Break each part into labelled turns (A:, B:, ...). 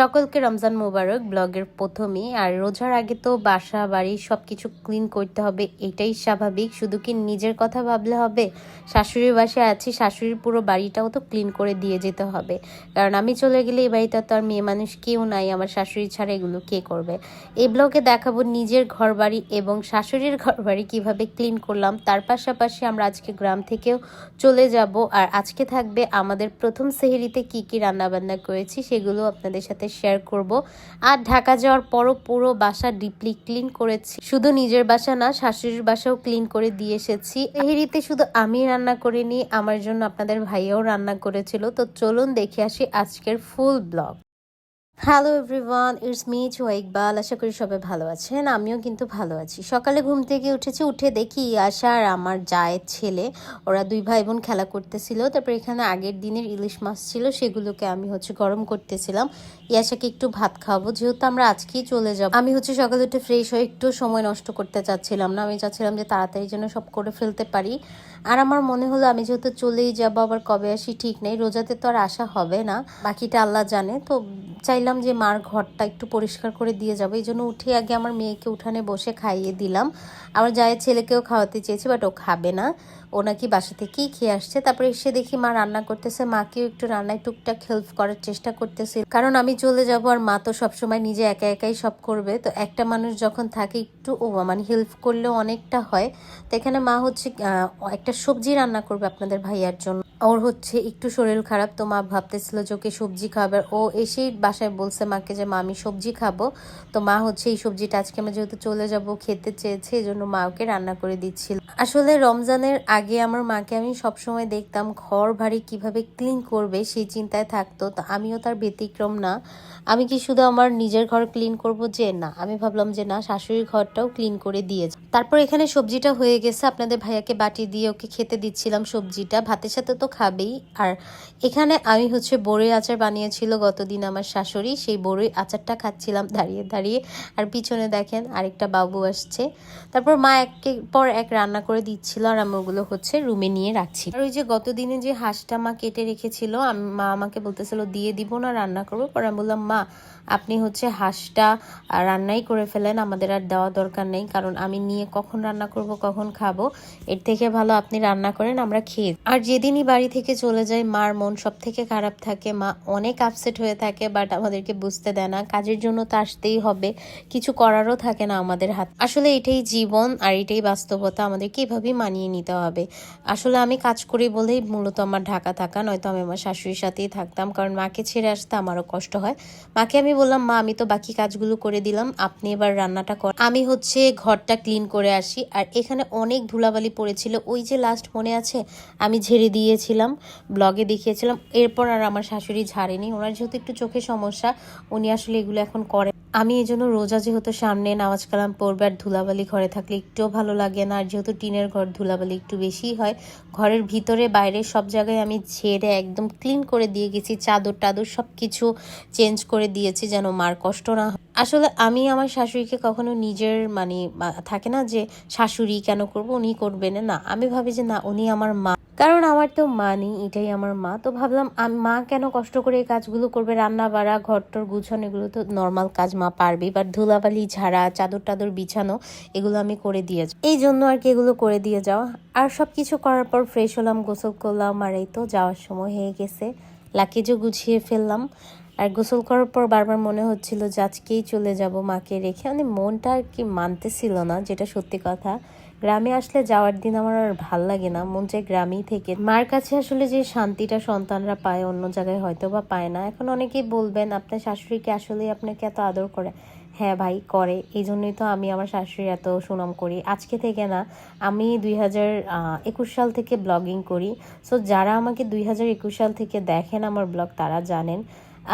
A: সকলকে রমজান মোবারক, ব্লগের প্রথমেই। আর রোজার আগে তো বাসা, বাড়ি সব কিছু ক্লিন করতে হবে, এটাই স্বাভাবিক। শুধু কি নিজের কথা ভাবলে হবে? শাশুড়ির বাসায় আছি, শাশুড়ির পুরো বাড়িটাও তো ক্লিন করে দিয়ে যেতে হবে। কারণ আমি চলে গেলে এই বাড়িটা তো আর মেয়ে মানুষ কেউ নাই, আমার শাশুড়ি ছাড়া এগুলো কে করবে? এই ব্লগে দেখাবো নিজের ঘর বাড়ি এবং শাশুড়ির ঘর বাড়ি কীভাবে ক্লিন করলাম। তার পাশাপাশি আমরা আজকে গ্রাম থেকেও চলে যাব। আর আজকে থাকবে আমাদের প্রথম সেহেরিতে কি কি রান্নাবান্না করেছি, সেগুলো আপনাদের সাথে শেয়ার করব। আর ঢাকা যাওয়ার পরও পুরো বাসা ডিপলি ক্লিন করেছি। শুধু নিজের বাসা না, শাশুড়ির বাসাও ক্লিন করে দিয়ে এসেছি। এহেরিতে শুধু আমি রান্না করিনি, আমার জন্য আপনাদের ভাইয়াও রান্না করেছিল। তো চলুন দেখে আসি আজকের full blog hello everyone it's me চো ইকবাল আশা করি সবাই ভালো আছেন। আমিও কিন্তু ভালো আছি। সকালে ঘুম থেকে উঠেছি, উঠে দেখি আশা আর আমার জায়ের ছেলে, ওরা দুই ভাই বোন খেলা করতেছিল। তারপর এখানে আগের দিনের ইলিশ মাছ ছিল, সেগুলোকে আমি হচ্ছে গরম করতেছিলাম। ইয়াশাকে একটু ভাত খাওয়াবো, যেহেতু আমরা আজকেই চলে যাব। আমি হচ্ছে সকালে উঠে ফ্রেশ হয়ে একটু সময় নষ্ট করতে চাচ্ছিলাম না। আমি চাচ্ছিলাম যে তাড়াতাড়ি যেন সব করে ফেলতে পারি। আর আমার মনে হলো আমি যেহেতু চলেই যাব আবার কবে আসি ঠিক নেই রোজাতে তো আর আসা হবে না বাকিটা আল্লাহ জানে। তো চাইলাম যে মার ঘরটা একটু পরিষ্কার করে দিয়ে যাব এই জন্য উঠে আগে আমার মেয়েকে উঠানে বসে খাইয়ে দিলাম। আমার জায়ের ছেলেকেও খাওয়াতে চেয়েছি বাট ও খাবে না। ও নাকি বাসা থেকেই খেয়ে আসছে। তারপরে এসে দেখি মা রান্না করতেছে মাকেও একটু রান্নায় টুকটাক হেল্প করার চেষ্টা করতেছে। কারণ আমি চলে যাব আর মা তো সবসময় নিজে একা একাই সব করবে। তো একটা মানুষ যখন থাকে একটু ও মানে হেল্প করলেও অনেকটা হয়। তো এখানে মা হচ্ছে আহ, একটা সবজি রান্না করবে আপনাদের ভাইয়ার জন্য। ওর হচ্ছে একটু শরীর খারাপ, তো মা ভাবতেছিল যে ওকে সবজি খাবার ও এসেই বাসায় বলছে মাকে যে, মা, আমি সবজি খাব। তো মা হচ্ছে এই সবজিটা আজকে আমরা যেহেতু চলে যাব, খেতে চেয়েছে এই জন্য মা ওকে রান্না করে দিচ্ছিল। আসলে রমজানের আগে আমার মাকে আমি সবসময় দেখতাম ঘর ভারী কীভাবে ক্লিন করবে সেই চিন্তায় থাকতো, তো আমিও তার ব্যতিক্রম না। আমি কি শুধু আমার নিজের ঘর ক্লিন করব যে? না, আমি ভাবলাম যে, না, শাশুড়ির ঘরটাও ক্লিন করে দিয়ে যাই। তারপর এখানে সবজিটা হয়ে গেছে, আপনাদের ভাইয়াকে বাটি দিয়ে ওকে খেতে দিচ্ছিলাম সবজিটা, ভাতের সাথে তো খাবেই। আর এখানে আমি হচ্ছে বড়ই আচার বানিয়েছিল গতদিন আমার শাশুড়ি, সেই বড়ই আচারটা খাচ্ছিলাম দাঁড়িয়ে দাঁড়িয়ে। আর পিছনে দেখেন আরেকটা বাবু আসছে। তারপর মা একের পর এক রান্না করে দিচ্ছিল আর আমি ওগুলো হচ্ছে রুমে নিয়ে রাখছি। আর ওই যে গতদিনে যে হাঁসটা মা কেটে রেখেছিল মা আমাকে বলতেছিল, দিয়ে দিব না, রান্না করব। পরে আমি বললাম, মা আপনি হচ্ছে হাঁসটা রান্নাই করে ফেলেন। আমাদের আর দেওয়া দরকার নেই, কারণ আমি নিয়ে কখন রান্না করব, কখন খাব, এর থেকে ভালো আপনি রান্না করেন, আমরা খেয়ে আর যেদিনই বাড়ি থেকে চলে যাই, মার মন সব থেকে খারাপ থাকে। মা অনেক আপসেট হয়ে থাকে বাট আমাদেরকে বুঝতে দেয় না। কাজের জন্য তো আসতেই হবে, কিছু করারও থাকে না আমাদের হাত। আসলে এটাই জীবন আর এটাই বাস্তবতা, আমাদেরকে এভাবেই মানিয়ে নিতে হবে। আসলে আমি কাজ করি বলেই মূলত আমার ঢাকা থাকা, নয়তো আমি আমার শাশুড়ির সাথেই থাকতাম, কারণ মাকে ছেড়ে আসতে আমারও কষ্ট হয়। মাকে আমি বললাম, মা, আমি তো বাকি কাজগুলো করে দিলাম, আপনি এবার রান্নাটা কর আমি হচ্ছে ঘরটা ক্লিন করে আসি, আর এখানে অনেক ধুলাবালি পড়েছিল। ওই যে লাস্ট মনে আছে, আমি ঝেড়ে দিয়েছিলাম ব্লগে দেখিয়েছিলাম। এরপর আর আমার শাশুড়ি ঝাড়েনি, ওনার যেহেতু একটু চোখে সমস্যা, উনি আসলে এগুলো এখন করে আমি এই জন্য রোজা যেহেতু সামনে নামাজ কালাম পড়বে, আর ধুলাবালি ঘরে থাকলে একটুও ভালো লাগে না, আর যেহেতু টিনের ঘর ধুলাবালি একটু বেশিই হয়, ঘরের ভিতরে বাইরে সব জায়গায় আমি ঝেড়ে একদম ক্লিন করে দিয়ে গেছি চাদর টাদর সব কিছু চেঞ্জ করে দিয়েছি যেন মার কষ্ট না হয়। আসলে আমি আমার শাশুড়িকে কখনো নিজের মানে থাকে না যে শাশুড়ি কেন করব, উনি করবেন না। আমি ভাবি যে না, উনি আমার মা। কারণ আমার তো মা নেই, এটাই আমার মা। তো ভাবলাম মা কেন কষ্ট করে এই কাজগুলো করবে? রান্না বাড়া ঘর টর গুছানো, এগুলো তো নর্মাল কাজ, মা পারবে। বাট ধুলাবালি, ঝাড়া, চাদর টাদর বিছানো, এগুলো আমি করে দিয়ে। এই জন্য আর কি এগুলো করে দিয়ে যাওয়া। আর সব কিছু করার পর ফ্রেশ হলাম, গোসল করলাম, আর এই তো যাওয়ার সময় হয়ে গেছে। লাকিজও গুছিয়ে ফেললাম। আর গোসল করার পর বারবার মনে হচ্ছিল যে আজকেই চলে যাব মাকে রেখে। মানে মনটা আর কি মানতেছিল না, যেটা সত্যি কথা। গ্রামে আসলে যাওয়ার দিন আমার আর ভালো লাগে না, মন চাই গ্রামেই থেকে। মার কাছে আসলে যে শান্তিটা সন্তানরা পায়, অন্য জায়গায় হয়তো বা পায় না। এখন অনেকেই বলবেন, আপনার শাশুড়িকে আসলেই আপনাকে এত আদর করে? হ্যাঁ ভাই, করে। এই জন্যই তো আমি আমার শাশুড়ি এত সুনাম করি। আজকে থেকে না, আমি দুই হাজার একুশ সাল থেকে ব্লগিং করি। সো যারা আমাকে দুই হাজার একুশ সাল থেকে দেখেন আমার ব্লগ, তারা জানেন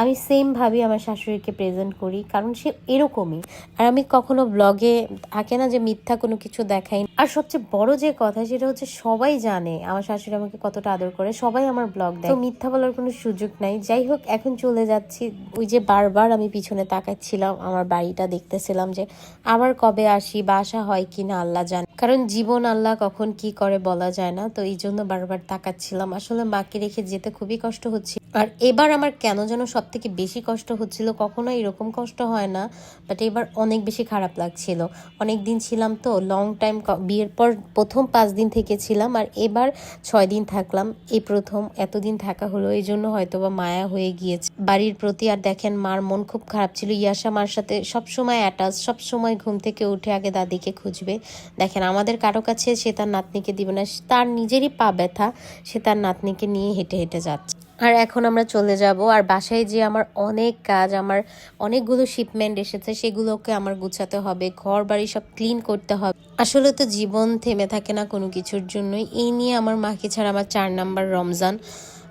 A: আমি সেমভাবে আমার শাশুড়িকে প্রেজেন্ট করি, কারণ সে এরকমই। আর আমি কখনো ব্লগে থাকে না যে মিথ্যা কোনো কিছু দেখাই আর সবচেয়ে বড় যে কথা সেটা হচ্ছে সবাই জানে আমার শাশুড়ি আমাকে কতটা আদর করে, সবাই আমার ব্লগ দেয়। তো মিথ্যা বলার কোনো সুযোগ নাই। যাই হোক, এখন চলে যাচ্ছি। ওই যে বারবার আমি পিছনে তাকাচ্ছিলাম, আমার বাড়িটা দেখতেছিলাম যে আবার কবে আসি, বা আসা হয় কি না আল্লাহ জানে। কারণ জীবন আল্লাহ কখন কি করে বলা যায় না, তো এই জন্য বারবার তাকাচ্ছিলাম। আসলে মাকে রেখে যেতে খুবই কষ্ট হচ্ছে। আর এবার আমার কেন যেন সব থেকে বেশি কষ্ট হচ্ছিল কখনো এরকম কষ্ট হয় না বাট এবার অনেক বেশি খারাপ লাগছিল। অনেক দিন ছিলাম তো লং টাইম বিয়ের পর প্রথম পাঁচ দিন থেকে ছিলাম, আর এবার ছয় দিন থাকলাম। এই প্রথম এতদিন থাকা হলো, এই জন্য হয়তো বা মায়া হয়ে গিয়েছে। বাড়ির প্রতি আর দেখেন মার মন খুব খারাপ ছিল। ইয়াসা মার সাথে সবসময় অ্যাটাচ সবসময় ঘুম থেকে উঠে আগে দাদিকে খুঁজবে। দেখেন আমাদের কারও কাছে সে তার নাতনিকে দিবে না তার নিজেরই পা ব্যথা, সে তার নাতনিকে নিয়ে হেঁটে হেঁটে যাচ্ছে। আর এখন আমরা চলে যাব, আর বাসায় যে আমার অনেক কাজ, আমার অনেকগুলো শিপমেন্ট এসেছে, সেগুলোকে আমার গুছাতে হবে ঘর বাড়ি সব ক্লিন করতে হবে। আসলে তো জীবন থেমে থাকে না কোনো কিছুর জন্যই। এই নিয়ে আমার মাকে ছাড়া আমার চার নাম্বার রমজান।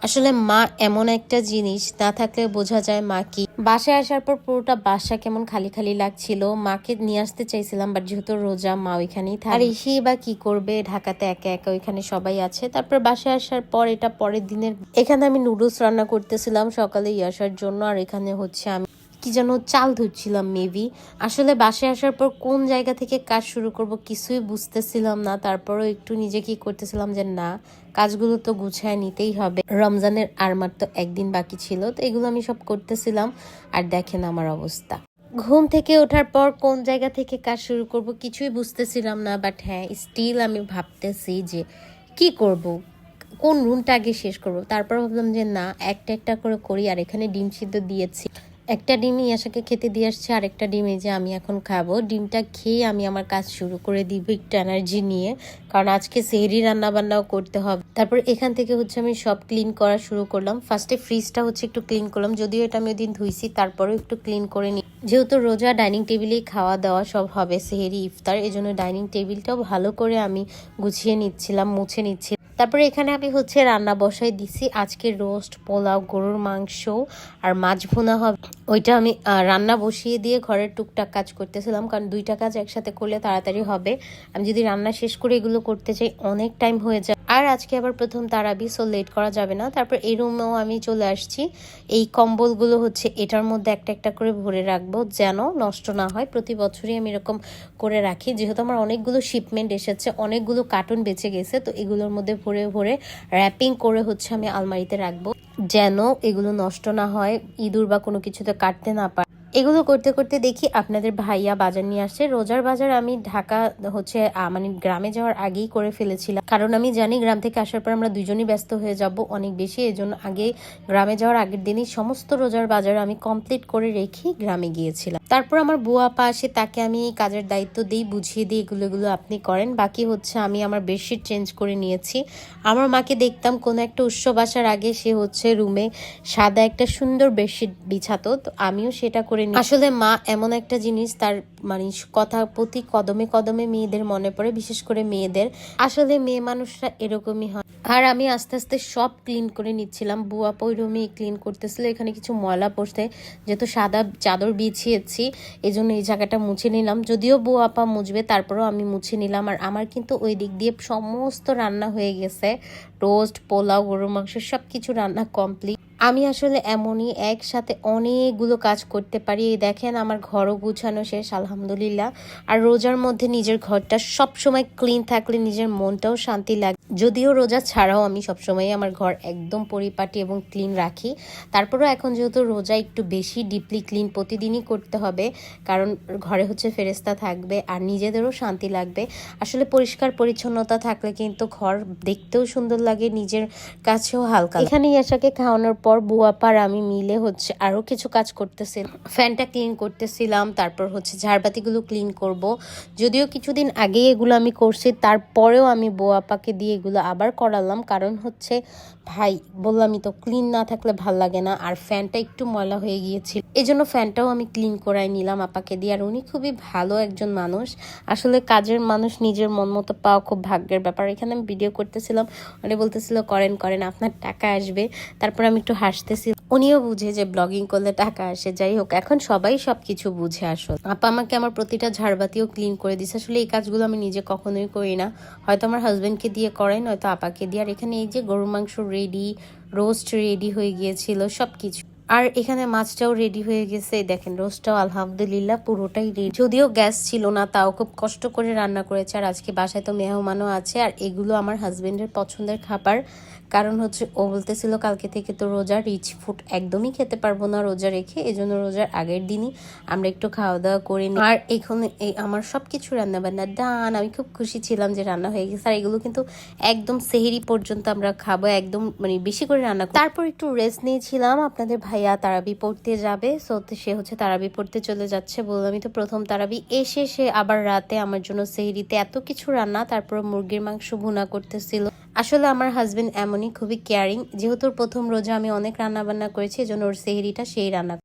A: আসলে মা এমন একটা জিনিস, না থাকলে বোঝা যায় মা কি। বাসায় আসার পর পুরোটা বাসা কেমন খালি খালি লাগছিল। মাকে নিয়ে আসতে চাইছিলাম বাট যেহেতু রোজা, মা ওইখানেই থাকে। আর এসেই বা কি করবে? ঢাকাতে একা একা ওইখানে সবাই আছে। তারপর বাসায় আসার পর এটা পরের দিনের এখানে আমি নুডলস রান্না করতেছিলাম সকালে আসার জন্য, আর এখানে হচ্ছে আমি কি যেন চাল ধরছিলাম মেবি আসলে বাসায় আসার পর কোন জায়গা থেকে কাজ শুরু করব কিছুই বুঝতেছিলাম না। তারপরও একটু নিজে কি করতেছিলাম যে, না, কাজগুলো তো গুছায় নিতেই হবে। রমজানের আর মাত্র একদিন বাকি ছিল, তো এগুলো আমি সব করতেছিলাম। আর দেখেন আমার অবস্থা। ঘুম থেকে ওঠার পর কোন জায়গা থেকে কাজ শুরু করব কিছুই বুঝতেছিলাম না বাট হ্যাঁ স্টিল আমি ভাবতেছি যে, কি করব? কোন রুমটা আগে শেষ করব? তারপর ভাবলাম যে, না, একটা একটা করে করি। আর এখানে ডিম সিদ্ধ দিয়েছি। একটা ডিম ইয়াসাকে খেতে দিয়ে আসছে আর একটা ডিম এই যে আমি এখন খাব। ডিমটা খেয়ে আমি আমার কাজ শুরু করে দিব একটু এনার্জি নিয়ে, কারণ আজকে সেহরি রান্না বান্নাও করতে হবে। তারপর এখান থেকে হচ্ছে আমি সব ক্লিন করা শুরু করলাম। ফার্স্টে ফ্রিজটা হচ্ছে একটু ক্লিন করলাম, যদিও এটা আমি ওদিন ধুইছি, তারপরেও একটু ক্লিন করে নিই যেহেতু রোজা ডাইনিং টেবিলেই খাওয়া দাওয়া সব হবে, সেহেরি, ইফতার এই জন্য ডাইনিং টেবিলটাও ভালো করে আমি গুছিয়ে নিচ্ছিলাম, মুছে নিচ্ছি তারপরে এখানে আমি হচ্ছে রান্না বসাই দিছি। আজকে রোস্ট, পোলাও, গরুর মাংস আর মাছ ভুনা হবে। ওইটা আমি রান্না বসিয়ে দিয়ে ঘরের টুকটাক কাজ করতেছিলাম, কারণ দুইটা কাজ একসাথে করলে তাড়াতাড়ি হবে। আমি যদি রান্না শেষ করে এগুলো করতে চাই, অনেক টাইম হয়ে যায়। আর আজকে আবার প্রথম তারাবি সো লেট করা যাবে না। তারপর এই রুমেও আমি চলে আসছি। এই কম্বলগুলো হচ্ছে, এটার মধ্যে একটা একটা করে ভরে রাখব যেন নষ্ট না হয়। প্রতি বছরই আমি এরকম করে রাখি। যেহেতু আমার অনেকগুলো শিপমেন্ট এসেছে, অনেকগুলো কার্টুন বেঁচে গেছে, তো এগুলোর মধ্যে ভরে ভরে র্যাপিং করে হচ্ছে আমি আলমারিতে রাখব। যেন এগুলো নষ্ট না হয়, ইঁদুর বা কোনো কিছুতে কাটতে না পারে। এগুলো করতে করতে দেখি আপনাদের ভাইয়া বাজার নিয়ে আসছে। রোজার বাজার আমি ঢাকা হচ্ছে মানে গ্রামে যাওয়ার আগেই করে ফেলেছিলাম। কারণ আমি জানি গ্রাম থেকে আসার পর আমরা দুজনই ব্যস্ত হয়ে যাব অনেক বেশি। এই জন্য আগে গ্রামে যাওয়ার আগের দিনই সমস্ত রোজার বাজার আমি কমপ্লিট করে রেখে গ্রামে গিয়েছিলাম। তারপর আমার বুয়া পা আসে, তাকে আমি কাজের দায়িত্ব দিই, বুঝিয়ে দিই, এগুলো এগুলো আপনি করেন। বাকি হচ্ছে আমি আমার বেডশিট চেঞ্জ করে নিয়েছি। আমার মাকে দেখতাম কোনো একটা উৎসব আসার আগে সে হচ্ছে রুমে সাদা একটা সুন্দর বেডশিট বিছাতো। তো আমিও সেটা করে নিই আসলে মা এমন একটা জিনিস, তার মানে কথা প্রতি কদমে কদমে মেয়েদের মনে পড়ে, বিশেষ করে মেয়েদের। আসলে মেয়ে মানুষরা এরকমই হয়। আর আমি আস্তে আস্তে সব ক্লিন করে নিচ্ছিলাম। বুয়া ওই রুমে ক্লিন করতেছিল, এখানে কিছু ময়লা পড়ছে। যেহেতু সাদা চাদর বিছিয়েছি এই জন্য এই জায়গাটা মুছে নিলাম। যদিও বউ আপা মুছবে, তারপরেও আমি মুছে নিলাম। আর আমার কিন্তু ওই দিক দিয়ে সমস্ত রান্না হয়ে গেছে। রোস্ট, পোলাও, গরুর মাংস সব কিছু রান্না কমপ্লিট আমি আসলে এমনই একসাথে অনেকগুলো কাজ করতে পারি। এই দেখেন আমার ঘরও গুছানো শেষ, আলহামদুলিল্লাহ। আর রোজার মধ্যে নিজের ঘরটা সব সময় ক্লিন থাকলে নিজের মনটাও শান্তি লাগে যদিও রোজা ছাড়াও আমি সবসময় আমার ঘর একদম পরিপাটি এবং ক্লিন রাখি। তারপরেও এখন যেহেতু রোজা একটু বেশি ডিপলি ক্লিন প্রতিদিনই করতে হবে, কারণ ঘরে হচ্ছে ফেরেস্তা থাকবে আর নিজেদেরও শান্তি লাগবে। আসলে পরিষ্কার পরিচ্ছন্নতা থাকলে কিন্তু ঘর দেখতেও সুন্দর লাগে, নিজের কাছেও হালকা লাগে। এখানে ইয়াসাকে খাওয়ানোর পর বুয়াপার আমি মিলে হচ্ছে আরও কিছু কাজ করতেছিলাম ফ্যানটা ক্লিন করতেছিলাম, তারপর হচ্ছে ঝাড়বাতিগুলো ক্লিন করব। যদিও কিছুদিন আগে এগুলো আমি করছি, তারপরেও আমি বুয়াপাকে দিয়ে এগুলো আবার করালাম। কারণ হচ্ছে, ভাই বললামই তো, ক্লিন না থাকলে ভালো লাগে না, আর ফ্যানটা একটু ময়লা হয়ে গিয়েছিল। এই জন্য ফ্যানটাও আমি ক্লিন করাই নিলাম আপাকে দিয়ে। আর উনি খুবই ভালো একজন মানুষ। আসলে কাজের মানুষ, নিজের মন মতো পাওয়া খুব ভাগ্যের ব্যাপার। এখানে আমি ভিডিও করতেছিলাম, উনি বলতেছিল, করেন করেন, আপনার টাকা আসবে। তারপর আমি একটু হাসতেছি। উনিও বুঝে যে ব্লগিং করলে টাকা আসে, যাই হোক, এখন সবাই সবকিছু বুঝে আসল। আপা আমাকে আমার প্রতিটা ঝাড়বাতিও ক্লিন করে দিছে। আসলে এই কাজগুলো আমি নিজে কখনোই করি না। হয়তো আমার হাজব্যান্ডকে দিয়ে করেন, হয়তো আপাকে দিয়ে। আর এখানে এই যে গরুর মাংস রেডি রোস্ট রেডি হয়ে গিয়েছিল সব কিছু আর এখানে মাছটাও রেডি হয়ে গেছে। দেখেন রোস্টটাও আলহামদুলিল্লাহ পুরোটাই রেডি যদিও গ্যাস ছিল না, তাও খুব কষ্ট করে রান্না করেছে। আর আজকে বাসায় তো মেহমানও আছে। আর এগুলো আমার হাজবেন্ডের পছন্দের খাবার। কারণ হচ্ছে, ও বলতেছিল, কালকে থেকে তো রোজা রিচ ফুড একদমই খেতে পারব না রোজা রেখে। এই জন্য রোজার আগের দিনই আমরা একটু খাওয়া দাওয়া করে নিই। আর এখানে এই আমার সব কিছু রান্না বান্না ডান আমি খুব খুশি ছিলাম যে রান্না হয়ে গেছে। আর এগুলো কিন্তু একদম সেহেরি পর্যন্ত আমরা খাব। একদম মানে বেশি করে রান্না। তারপর একটু রেস্ট নিয়েছিলাম। আপনাদের ভাইয়া তারাবি পড়তে যাবে। সো সে হচ্ছে তারাবি পড়তে চলে যাচ্ছে। বললামই তো প্রথম তারাবি। এসে সে আবার রাতে আমার জন্য সেহরিতে এত কিছু রান্না তারপর মুরগির মাংস ভুনা করতেছিল। আসলে আমার হাজবেন্ড এমনই, খুবই কেয়ারিং যেহেতু প্রথম রোজা আমি অনেক রান্না বান্না করেছি, এজন্য ওর সেহরিটা সেই রান্না